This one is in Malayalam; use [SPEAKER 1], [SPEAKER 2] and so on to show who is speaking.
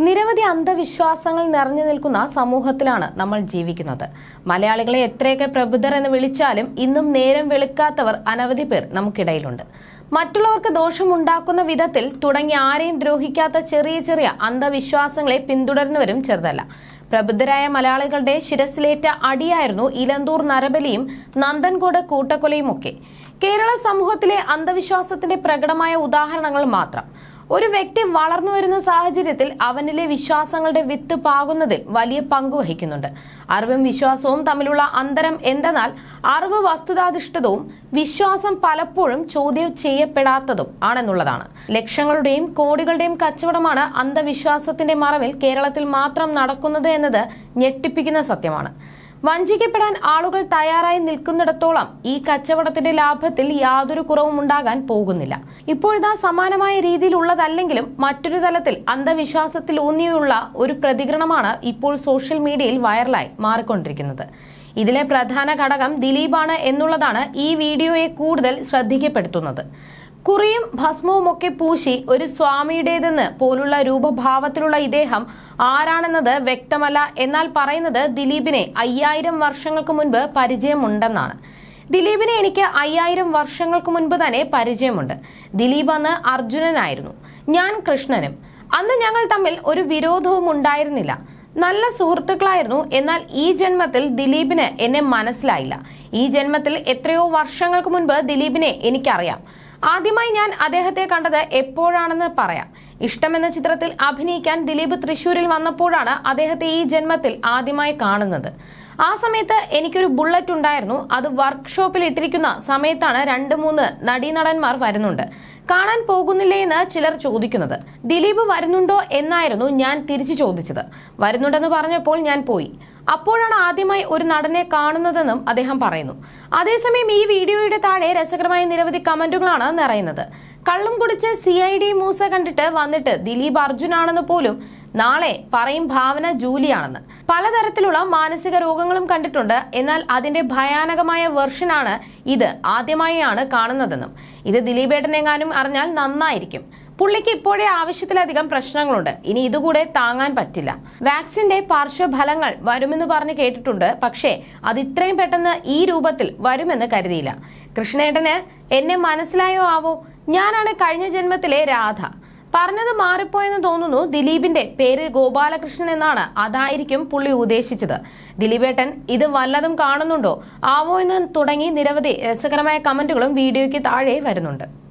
[SPEAKER 1] നിരവധി അന്ധവിശ്വാസങ്ങൾ നിറഞ്ഞു നിൽക്കുന്ന സമൂഹത്തിലാണ് നമ്മൾ ജീവിക്കുന്നത്. മലയാളികളെ എത്രയൊക്കെ പ്രബുദ്ധർ എന്ന് വിളിച്ചാലും ഇന്നും നേരം വെളുക്കാത്തവർ അനവധി പേർ നമുക്കിടയിലുണ്ട്. മറ്റുള്ളവർക്ക് ദോഷമുണ്ടാക്കുന്ന വിധത്തിൽ തുടങ്ങി ആരെയും ദ്രോഹിക്കാത്ത ചെറിയ ചെറിയ അന്ധവിശ്വാസങ്ങളെ പിന്തുടരുന്നവരും ചെറുതല്ല. പ്രബുദ്ധരായ മലയാളികളുടെ ശിരസിലേറ്റ അടിയായിരുന്നു ഇലന്തൂർ നരബലിയും നന്ദൻകോട് കൂട്ടക്കൊലയും ഒക്കെ കേരള സമൂഹത്തിലെ അന്ധവിശ്വാസത്തിന്റെ പ്രകടമായ ഉദാഹരണങ്ങൾ മാത്രം. ഒരു വ്യക്തി വളർന്നു വരുന്ന സാഹചര്യത്തിൽ അവനിലെ വിശ്വാസങ്ങളുടെ വിത്ത് പാകുന്നതിൽ വലിയ പങ്ക് വഹിക്കുന്നുണ്ട്. അറിവും വിശ്വാസവും തമ്മിലുള്ള അന്തരം എന്തെന്നാൽ അറിവ് വസ്തുതാധിഷ്ഠിതവും വിശ്വാസം പലപ്പോഴും ചോദ്യം ചെയ്യപ്പെടാത്തതും ആണെന്നുള്ളതാണ്. ലക്ഷങ്ങളുടെയും കോടികളുടെയും കച്ചവടമാണ് അന്ധവിശ്വാസത്തിന്റെ മറവിൽ കേരളത്തിൽ മാത്രം നടക്കുന്നത് എന്നത് ഞെട്ടിപ്പിക്കുന്ന സത്യമാണ്. വഞ്ചിക്കപ്പെടാൻ ആളുകൾ തയ്യാറായി നിൽക്കുന്നിടത്തോളം ഈ കച്ചവടത്തിന്റെ ലാഭത്തിൽ യാതൊരു കുറവും ഉണ്ടാകാൻ പോകുന്നില്ല. ഇപ്പോഴിതാ സമാനമായ രീതിയിലുള്ളതല്ലെങ്കിലും മറ്റൊരു തലത്തിൽ അന്ധവിശ്വാസത്തിൽ ഊന്നിയുള്ള ഒരു പ്രതികരണമാണ് ഇപ്പോൾ സോഷ്യൽ മീഡിയയിൽ വൈറലായി മാറിക്കൊണ്ടിരിക്കുന്നത്. ഇതിലെ പ്രധാന ഘടകം ദിലീപാണ് എന്നുള്ളതാണ് ഈ വീഡിയോയെ കൂടുതൽ ശ്രദ്ധിക്കപ്പെടുത്തുന്നത്. കുറിയും ഭസ്മവുമൊക്കെ പൂശി ഒരു സ്വാമിയുടേതെന്ന് പോലുള്ള രൂപഭാവത്തിലുള്ള ഇദ്ദേഹം ആരാണെന്നത് വ്യക്തമല്ല. എന്നാൽ പറയുന്നത് ദിലീപിനെ അയ്യായിരം വർഷങ്ങൾക്ക് മുൻപ് പരിചയമുണ്ടെന്നാണ്. ദിലീപിനെ എനിക്ക് അയ്യായിരം വർഷങ്ങൾക്ക് മുൻപ് തന്നെ പരിചയമുണ്ട്. ദിലീപ് അന്ന് അർജുനനായിരുന്നു. ഞാൻ കൃഷ്ണനും. അന്ന് ഞങ്ങൾ തമ്മിൽ ഒരു വിരോധവും ഉണ്ടായിരുന്നില്ല. നല്ല സുഹൃത്തുക്കളായിരുന്നു. എന്നാൽ ഈ ജന്മത്തിൽ ദിലീപിന് എന്നെ മനസ്സിലായില്ല. ഈ ജന്മത്തിൽ എത്രയോ വർഷങ്ങൾക്ക് മുൻപ് ദിലീപിനെ എനിക്കറിയാം. ആദ്യമായി ഞാൻ അദ്ദേഹത്തെ കണ്ടത് എപ്പോഴാണെന്ന് പറയാം. ഇഷ്ടം എന്ന ചിത്രത്തിൽ അഭിനയിക്കാൻ ദിലീപ് തൃശൂരിൽ വന്നപ്പോഴാണ് അദ്ദേഹത്തെ ഈ ജന്മത്തിൽ ആദ്യമായി കാണുന്നത്. ആ സമയത്ത് എനിക്കൊരു ബുള്ളറ്റ് ഉണ്ടായിരുന്നു. അത് വർക്ക്ഷോപ്പിൽ ഇട്ടിരിക്കുന്ന സമയത്താണ് രണ്ട് മൂന്ന് നടീനടന്മാർ വരുന്നുണ്ട്. കാണാൻ പോകുന്നില്ലേ എന്ന് ചിലർ ചോദിക്കുന്നത്. ദിലീപ് വരുന്നുണ്ടോ എന്നായിരുന്നു ഞാൻ തിരിച്ചു ചോദിച്ചത്. വരുന്നുണ്ടെന്ന് പറഞ്ഞപ്പോൾ ഞാൻ പോയി. അപ്പോഴാണ് ആദ്യമായി ഒരു നടനെ കാണുന്നതെന്നും അദ്ദേഹം പറയുന്നു. അതേസമയം ഈ വീഡിയോയുടെ താഴെ രസകരമായ നിരവധി കമന്റുകളാണ് നിറയുന്നത്. കള്ളും കുടിച്ച് സി ഐ ഡി മൂസ കണ്ടിട്ട് വന്നിട്ട് ദിലീപ് അർജുനാണെന്ന് പോലും നാളെ പറയും ഭാവന ജൂലിയാണെന്ന്. പലതരത്തിലുള്ള മാനസിക രോഗങ്ങളും കണ്ടിട്ടുണ്ട്. എന്നാൽ അതിന്റെ ഭയാനകമായ വെർഷനാണ് ഇത് ആദ്യമായാണ് കാണുന്നതെന്നും. ഇത് ദിലീപേട്ടനെങ്ങാനും അറിഞ്ഞാൽ നന്നായിരിക്കും. പുള്ളിക്ക് ഇപ്പോഴേ ആവശ്യത്തിലധികം പ്രശ്നങ്ങളുണ്ട്. ഇനി ഇതുകൂടെ താങ്ങാൻ പറ്റില്ല. വാക്സിന്റെ പാർശ്വഫലങ്ങൾ വരുമെന്ന് പറഞ്ഞ് കേട്ടിട്ടുണ്ട്. പക്ഷേ അത് ഇത്രയും പെട്ടെന്ന് ഈ രൂപത്തിൽ വരുമെന്ന് കരുതിയില്ല. കൃഷ്ണേട്ടന് എന്നെ മനസ്സിലായോ ആവോ? ഞാനാണ് കഴിഞ്ഞ ജന്മത്തിലെ രാധ. പറഞ്ഞത് മാറിപ്പോയെന്ന് തോന്നുന്നു ദിലീപിന്റെ പേര് ഗോപാലകൃഷ്ണൻ എന്നാണ്. അതായിരിക്കും പുള്ളി ഉദ്ദേശിച്ചത്. ദിലീപേട്ടൻ ഇത് വല്ലതും കാണുന്നുണ്ടോ? ആവോ എന്ന് തുടങ്ങി നിരവധി രസകരമായ കമന്റുകളും വീഡിയോയ്ക്ക് താഴെ വരുന്നുണ്ട്.